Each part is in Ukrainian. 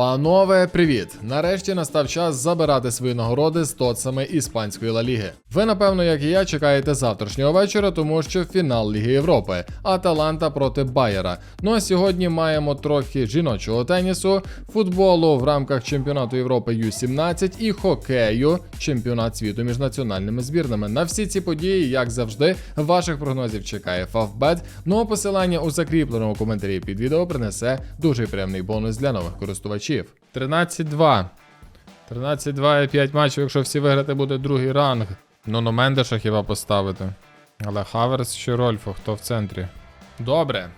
Панове, привіт! Нарешті настав час забирати свої нагороди з тоцами іспанської Ла Ліги. Ви, напевно, як і я, чекаєте завтрашнього вечора, тому що фінал Ліги Європи Аталанта проти Байера. Ну а сьогодні маємо трохи жіночого тенісу, футболу в рамках чемпіонату Європи Ю-17 і хокею, чемпіонат світу між національними збірними. На всі ці події, як завжди, ваших прогнозів чекає Фавбет. Ну а посилання у закріпленому коментарі під відео принесе дуже приємний бонус для нових користувачів. 13-2. 13-2 і 5 матчів, якщо всі виграти, буде другий ранг. Ну, на Мендеша хіба поставити. Але Хаверс чи Рольфо, хто в центрі? Добре.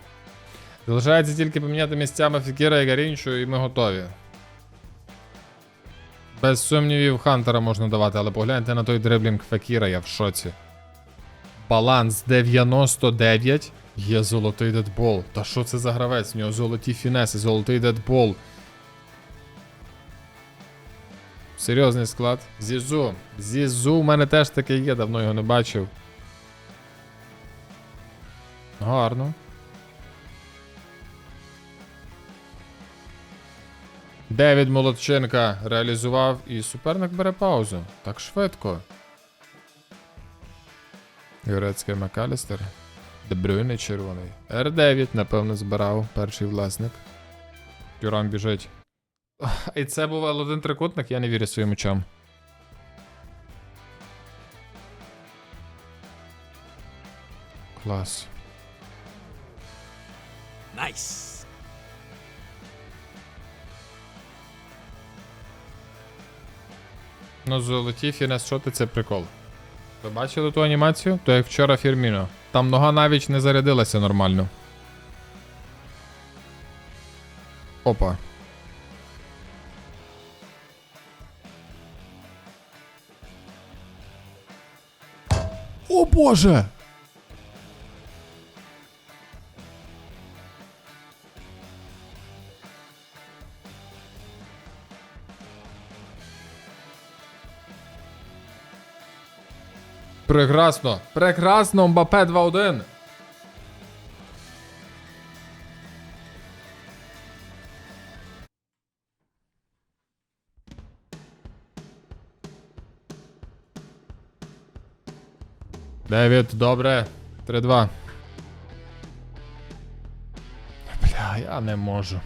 Залишається тільки поміняти місцями Фікіра і Гарінчу, і ми готові. Без сумнівів Хантера можна давати, але погляньте на той дриблінг Фекіра, я в шоці. Баланс 99. Є золотий дедбол. Та що це за гравець? У нього золоті фінеси, золотий дедбол. Серйозний склад. Зізу. Зізу, у мене теж таке є, давно його не бачив. Гарно. Девід Молодченка реалізував і суперник бере паузу. Так швидко. Юрецький Макалістер. Дебрюйний червоний. Р9, напевно, збирав перший власник. Тюрам біжить. І це був один трикутник, я не вірю своїм очам. Клас. Nice. Ну, золоті фінес шоти це прикол. Ви бачили ту анімацію? То як вчора Фірміно. Там нога навіть не зарядилася нормально. Опа. О боже! Прекрасно! Прекрасно! Мбапе 2-1! Девід, добре. 3-2. Бля, я не можу.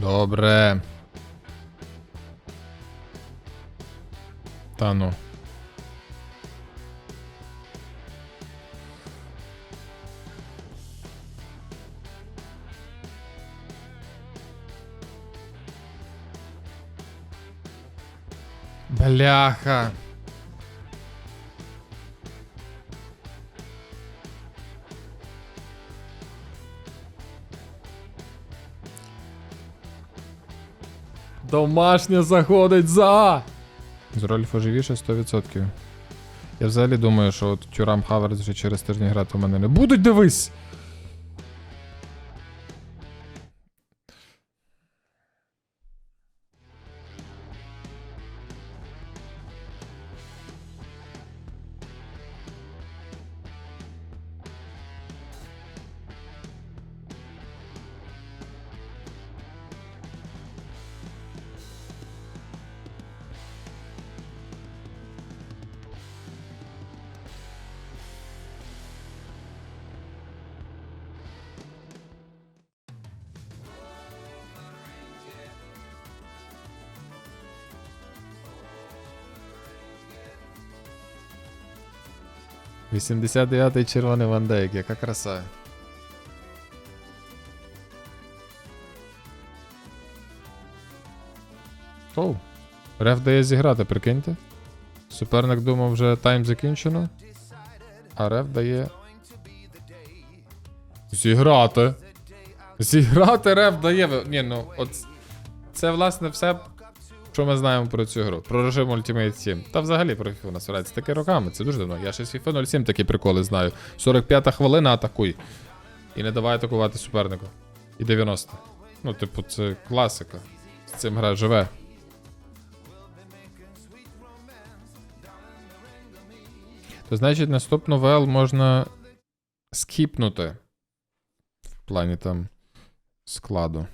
Добре. Та ну. Бляха. Домашня заходить за. З Рольфа живіше 100%. Я взагалі думаю, що от Тюрам Хаверс вже через тиждень грати у мене не будуть, дивись! — 89-й червоний вандейк, яка краса. Оу. Реф дає зіграти, прикиньте. Суперник думав, вже тайм закінчено. А реф дає. Зіграти. Зіграти реф дає. Ні, ну от. це власне все, що ми знаємо про цю гру. Про режим Ultimate 7. Та взагалі про FIFA насправді. Це таке роками, це дуже давно. Я ще з FIFA 07 такі приколи знаю. 45-та хвилина атакуй. І не давай атакувати супернику. І 90. Ну, типу, це класика. З цим гра живе. То значить, наступну ВЛ можна скіпнути. В плані там складу.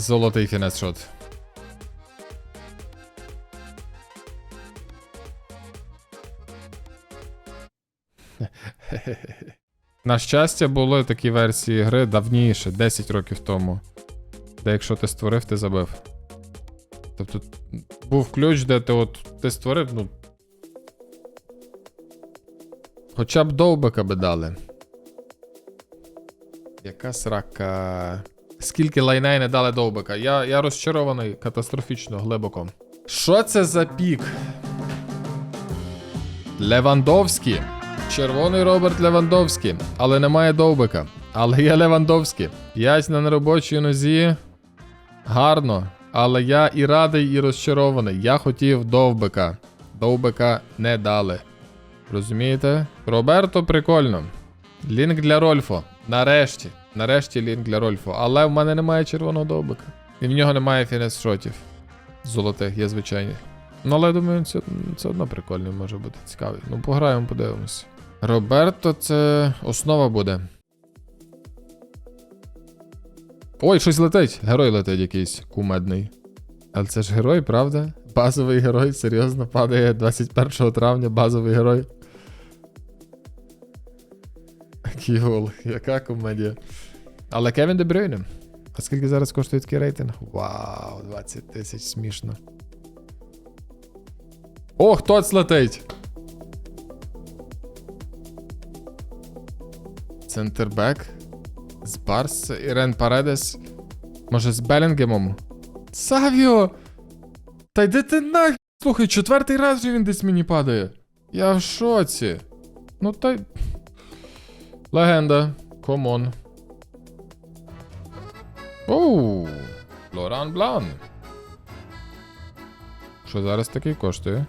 Золотий фінес-шот. На щастя, були такі версії гри давніше, 10 років тому. Де якщо ти створив, ти забив. Тобто був ключ, де ти от ти створив, ну. Хоча б довбика би дали. Яка срака. Скільки лайней не дали довбика? Я, я розчарований катастрофічно глибоко. Що це за пік? Левандовський. Червоний Роберт Левандовський. Але немає довбика. Але є Левандовський. П'ять на неробочій нозі. Гарно. Але я і радий, і розчарований. Я хотів довбика. Довбика не дали. Розумієте? Роберто прикольно. Лінк для Рольфо. Нарешті. Нарешті лінк для Рольфо. Але в мене немає червоного довбика. І в нього немає фінес-шотів. Золотих, є звичайні. Ну, але я думаю, все, все одно прикольний може бути цікавий. Ну, пограємо, подивимось. Роберто, це основа буде. Ой, щось летить. Герой летить якийсь кумедний. Але це ж герой, правда? Базовий герой, серйозно падає 21 травня, базовий герой. Гол, яка комедія. Але Кевін Де. А скільки зараз коштує такий рейтинг? Вау, 20 тисяч смішно. О, хтось летить! Центрбек. З Барс, Ірен Паредес. Може, з Белінгемом? Савіо! Та йди ти нахер! Слухай, четвертий раз вже він десь мені падає. Я в шоці. Ну та. Легенда. Комон. Оу. Лоран Блан. Що зараз такий коштує?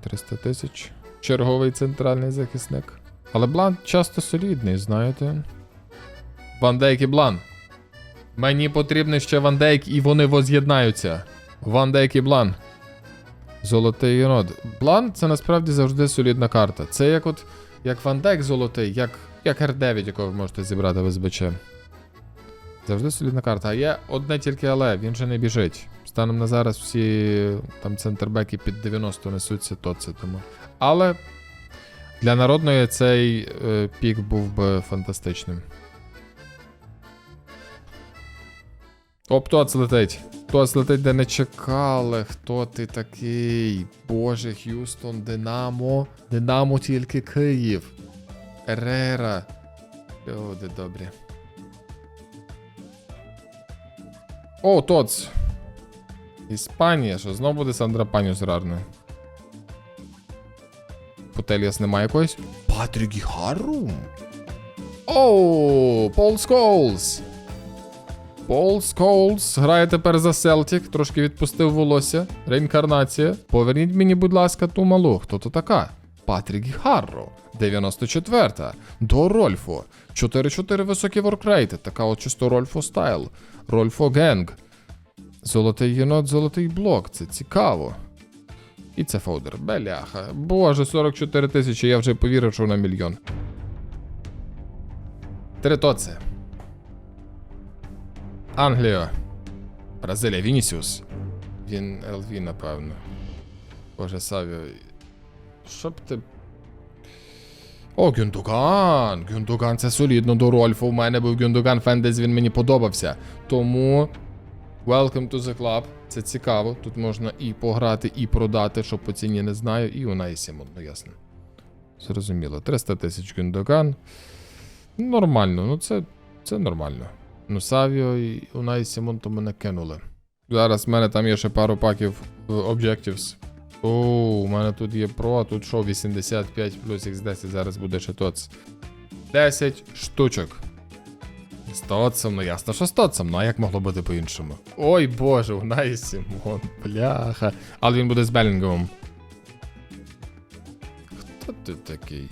300 тисяч. Черговий центральний захисник. Але Блан часто солідний, знаєте. Ван Дейк і Блан. Мені потрібний ще Ван Дейк, і вони воз'єднаються. Ван Дейк і Блан. Золотий єнот. Блан це насправді завжди солідна карта. Це як от як Ван Дейк золотий, як, як R9, якого ви можете зібрати в СБЧ. Завжди солідна карта. А є одне тільки але, він же не біжить. Станом на зараз всі там центрбеки під 90 несуться, то це тому. Але для народної цей е, пік був би фантастичним. Оп, Тоц летить. Тоц летить, де не чекали. Хто ти такий? Боже, Х'юстон, Динамо. Динамо тільки Київ. Ерера. Люди добрі. О, Тоц. Іспанія, що знову буде Сандра Панюс рарною. Путеліас немає якоїсь. Патрік Гарум. Оу, Пол Сколс. Пол Сколс грає тепер за Селтік, трошки відпустив волосся. Реінкарнація. Поверніть мені, будь ласка, ту малу. Хто то така? Патрік Гарро. 94-та. До Рольфо. 4-4 високі воркрейти. Така от чисто Рольфо стайл. Рольфо Генг. Золотий єнот, золотий блок. Це цікаво. І це фоудер. Беляха. Боже, 44 тисячі, я вже повірив, що на мільйон. Тритоце. Англія. Бразилія, Вінісіус. Він ЛВ, напевно. Боже, Савіо. Що б ти. О, Гюндуган! Гюндуган це солідно до Рольфу. У мене був Гюндуган Фендес, він мені подобався. Тому. Welcome to the club. Це цікаво. Тут можна і пограти, і продати, що по ціні не знаю. І Унай Сімон, ну ясно. Зрозуміло. 300 тисяч Гюндоган. Нормально, ну це, це нормально. Ну, Савіо і Унай Сімон то мене кинули. Зараз в мене там є ще пару паків е, Objectives. О, у мене тут є Pro, а тут що, 85 плюс X10, зараз буде ще ТОЦ. 10 штучок. З Тотсом, ну ясно, що з Тотсом, ну а як могло бути по-іншому? Ой боже, у неї Сімон, бляха. Але він буде з Белінгомом. Хто ти такий?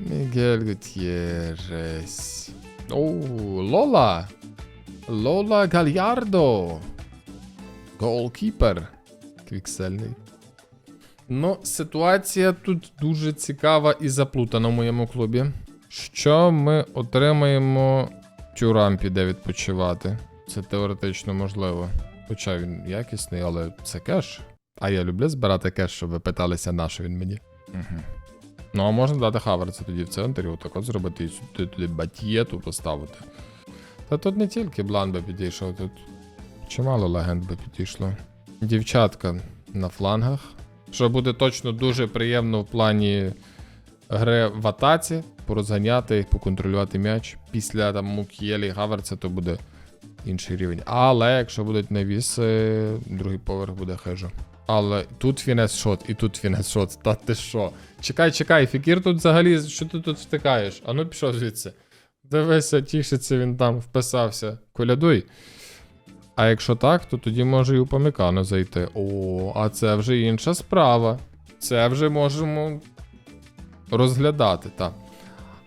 Мігель Гутєрес. Оу, Лола. Лола Гальярдо. Голкіпер. Квіксельний. Ну, ситуація тут дуже цікава і заплутана в моєму клубі. Що ми отримаємо? Тюрам піде відпочивати. Це теоретично можливо. Хоча він якісний, але це кеш. А я люблю збирати кеш, щоб ви питалися, на що він мені. Угу. Ну, а можна дати Хаверса тоді в центрі, отак от зробити і сюди туди батьєту поставити. Та тут не тільки Блан би підійшов, тут чимало легенд би підійшло. Дівчатка на флангах. Що буде точно дуже приємно в плані гри в атаці, порозганяти, поконтролювати м'яч. Після там і Гаверца то буде інший рівень. Але якщо будуть навіси, другий поверх буде хижо. Але тут фінес шот, і тут фінес шот. Та ти що? Чекай, чекай, Фікір тут взагалі, що ти тут втикаєш? А ну пішов звідси. Дивися, тішиться він там, вписався. Колядуй. А якщо так, то тоді може і у Памікано зайти. О, а це вже інша справа. Це вже можемо розглядати, так.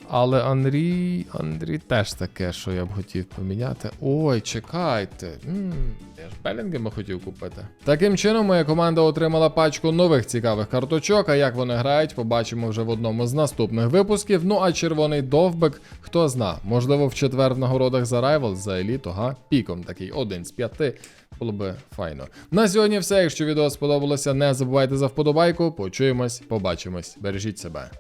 Але Андрій. Андрій теж таке, що я б хотів поміняти. Ой, чекайте. м я ж Белінгема хотів купити. Таким чином, моя команда отримала пачку нових цікавих карточок. А як вони грають, побачимо вже в одному з наступних випусків. Ну а червоний довбик, хто зна, можливо, в четвер в нагородах за Rivals, за еліту, га, піком такий один з п'яти. Було би файно. На сьогодні все. Якщо відео сподобалося, не забувайте за вподобайку. Почуємось, побачимось. Бережіть себе.